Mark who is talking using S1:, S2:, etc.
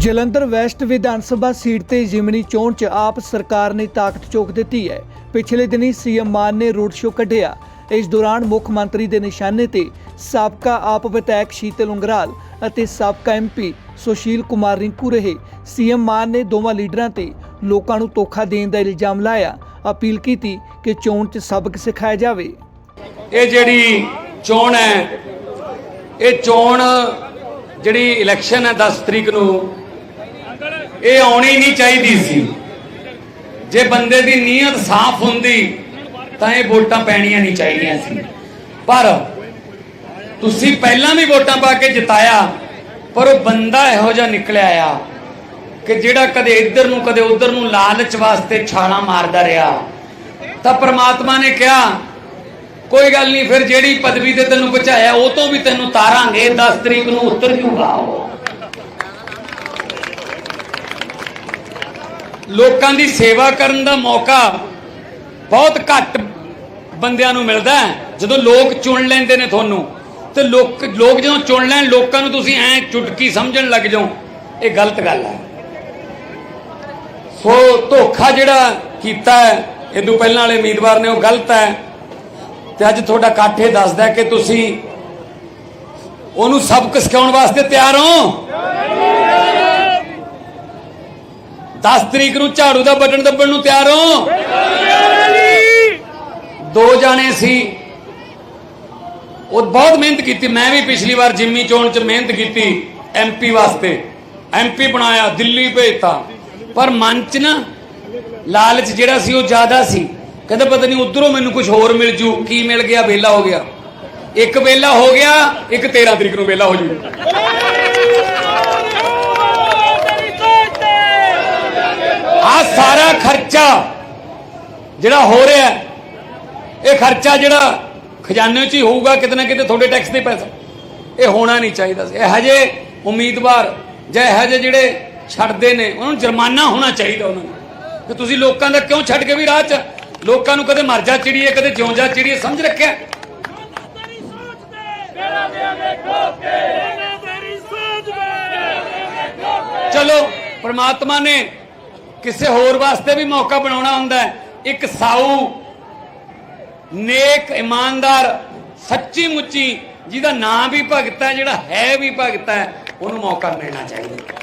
S1: Jalandhar West Vidhan Sabha seat ਤੇ ਜਿਮਨੀ ਚੋਣ 'ਚ ਆਪ ਸਰਕਾਰ ਨੇ ਤਾਕਤ ਚੋਕ ਦਿੱਤੀ ਹੈ। ਪਿਛਲੇ ਦਿਨੀ ਸੀਐਮ ਮਾਨ ਨੇ ਰੋਡ ਸ਼ੋਅ ਕੱਢਿਆ। ਇਸ ਦੌਰਾਨ ਮੁੱਖ ਮੰਤਰੀ ਦੇ ਨਿਸ਼ਾਨੇ ਤੇ ਸਾਬਕਾ ਆਪ ਵਿਧਾਇਕ ਸ਼ੀਤਲ ਉਂਗਰਾਲ ਅਤੇ ਸਾਬਕਾ ਐਮਪੀ ਸੁਸ਼ੀਲ ਕੁਮਾਰ ਰਿੰਕੂ ਰਹੇ। ਸੀਐਮ ਮਾਨ ਨੇ ਦੋਵਾਂ ਲੀਡਰਾਂ ਤੇ ਲੋਕਾਂ ਨੂੰ ਧੋਖਾ ਦੇਣ ਦਾ ਇਲਜ਼ਾਮ ਲਾਇਆ। ਅਪੀਲ ਕੀਤੀ ਕਿ ਚੋਣ 'ਚ ਸਬਕ ਸਿਖਾਇਆ ਜਾਵੇ।
S2: ਇਹ ਜਿਹੜੀ ਚੋਣ ਹੈ, ਇਹ ਚੋਣ ਜਿਹੜੀ ਇਲੈਕਸ਼ਨ ਹੈ 10 ਤਰੀਕ ਨੂੰ ਇਹ ਆਉਣੀ ਨਹੀਂ ਚਾਹੀਦੀ ਸੀ। ਜੇ ਬੰਦੇ ਦੀ ਨੀਅਤ ਸਾਫ਼ ਹੁੰਦੀ, ਤਾਂ ਇਹ ਵੋਟਾਂ ਪੈਣੀਆਂ ਨਹੀਂ ਚਾਹੀਦੀਆਂ ਸੀ। ਪਰ ਤੁਸੀਂ ਪਹਿਲਾਂ ਵੀ ਵੋਟਾਂ ਪਾ ਕੇ ਜਿਤਾਇਆ, ਪਰ ਉਹ ਬੰਦਾ ਇਹੋ ਜਿਹਾ ਨਿਕਲਿਆ ਆ ਕਿ ਜਿਹੜਾ ਕਦੇ ਇੱਧਰ ਨੂੰ, ਕਦੇ ਉੱਧਰ ਨੂੰ ਲਾਲਚ ਵਾਸਤੇ ਛਾਲਾਂ ਮਾਰਦਾ ਰਿਹਾ। ਤਾਂ ਪ੍ਰਮਾਤਮਾ ਨੇ ਕਿਹਾ, ਕੋਈ ਗੱਲ ਨਹੀਂ, ਫਿਰ ਜਿਹੜੀ ਪਦਵੀ ਤੇ ਤੈਨੂੰ ਬਚਾਇਆ ਉਹ ਤੋਂ ਵੀ ਤੈਨੂੰ ਤਾਰਾਂਗੇ 10 ਤਰੀਕ ਨੂੰ ਉਤਰ ਜੂਗਾ ਉਹ। ਲੋਕਾਂ ਦੀ ਸੇਵਾ ਕਰਨ ਦਾ ਮੌਕਾ ਬਹੁਤ ਘੱਟ ਬੰਦਿਆਂ ਨੂੰ ਮਿਲਦਾ ਜਦੋਂ ਲੋਕ ਚੁਣ ਲੈਂਦੇ ਨੇ ਤੁਹਾਨੂੰ, ਤੇ ਲੋਕ ਲੋਕ ਜਦੋਂ ਚੁਣ ਲੈਣ, ਲੋਕਾਂ ਨੂੰ ਤੁਸੀਂ ਐ ਚੁਟਕੀ ਸਮਝਣ ਲੱਗ ਜਾਓ, ਇਹ ਗਲਤ ਗੱਲ ਹੈ। ਸੋ ਧੋਖਾ ਜਿਹੜਾ ਕੀਤਾ ਹੈ ਇਦੋਂ ਪਹਿਲਾਂ ਵਾਲੇ ਉਮੀਦਵਾਰ ਨੇ ਉਹ ਗਲਤ ਹੈ। ਤੇ ਅੱਜ ਤੁਹਾਡਾ ਇਕੱਠ ਇਹ ਦੱਸਦਾ ਕਿ ਤੁਸੀਂ ਉਹਨੂੰ ਸਬਕ ਸਿਖਾਉਣ ਵਾਸਤੇ ਤਿਆਰ ਹੋ। 10 ਤਰੀਕ ਨੂੰ ਝਾੜੂ ਦਾ ਬਟਨ ਦੱਬਣ ਨੂੰ ਤਿਆਰ ਹੋ? ਦੋ ਜਾਣੇ ਸੀ। ਉਹ ਬਹੁਤ ਮਿਹਨਤ ਕੀਤੀ। ਮੈਂ ਵੀ ਪਿਛਲੀ ਵਾਰ ਜਿੰਮੀ ਚੋਣ 'ਚ ਮਿਹਨਤ ਕੀਤੀ ਐਮਪੀ ਵਾਸਤੇ। ਐਮਪੀ ਬਣਾਇਆ, ਦਿੱਲੀ ਭੇਜਤਾ। ਪਰ ਮਨ 'ਚ ਨਾ ਲਾਲਚ ਜਿਹੜਾ ਸੀ ਉਹ ਜ਼ਿਆਦਾ ਸੀ। ਕਹਿੰਦਾ ਪਤਾ ਨਹੀਂ ਉਧਰੋਂ ਮੈਨੂੰ ਕੁਝ ਹੋਰ ਮਿਲ ਜੂ। ਕੀ ਮਿਲ ਗਿਆ? ਵੇਲਾ ਹੋ ਗਿਆ। ਇੱਕ ਵੇਲਾ ਹੋ ਗਿਆ, ਇੱਕ 13 ਤਰੀਕ ਨੂੰ ਵੇਲਾ ਹੋ ਜੂ। ਆ ਸਾਰਾ ਖਰਚਾ ਜਿਹੜਾ ਹੋ ਰਿਹਾ ਇਹ ਖਰਚਾ ਜਿਹੜਾ ਖਜ਼ਾਨੇ 'ਚ ਹੀ ਹੋਊਗਾ, ਕਿਤੇ ਨਾ ਕਿਤੇ ਤੁਹਾਡੇ ਟੈਕਸ ਦੇ ਪੈਸਾ। ਇਹ ਹੋਣਾ ਨਹੀਂ ਚਾਹੀਦਾ ਸੀ। ਇਹੋ ਜਿਹੇ ਉਮੀਦਵਾਰ ਜਾਂ ਇਹੋ ਜਿਹੇ ਜਿਹੜੇ ਛੱਡਦੇ ਨੇ, ਉਹਨਾਂ ਨੂੰ ਜੁਰਮਾਨਾ ਹੋਣਾ ਚਾਹੀਦਾ ਉਹਨਾਂ ਨੂੰ। ਕਿ ਤੁਸੀਂ ਲੋਕਾਂ ਦਾ ਕਿਉਂ ਛੱਡ ਕੇ ਵੀ ਰਾਹ 'ਚ? ਲੋਕਾਂ ਨੂੰ ਕਦੇ ਮਰਜ਼ਾ ਚਿੜੀਏ, ਕਦੇ ਜਿਉਂ ਜਾ ਚਿੜੀਏ, ਸਮਝ ਰੱਖਿਆ? ਚਲੋ, ਪਰਮਾਤਮਾ ਨੇ ਕਿਸੇ ਹੋਰ ਵਾਸਤੇ ਵੀ ਮੌਕਾ ਬਣਾਉਣਾ ਹੁੰਦਾ ਇੱਕ ਸਾਊ, ਨੇਕ, ਇਮਾਨਦਾਰ, ਸੱਚੀ ਮੁੱਚੀ ਜਿਹਦਾ ਨਾਂ ਵੀ ਭਗਤ ਹੈ, ਜਿਹੜਾ ਹੈ ਵੀ ਭਗਤ ਹੈ, ਉਹਨੂੰ ਮੌਕਾ ਮਿਲਣਾ ਚਾਹੀਦਾ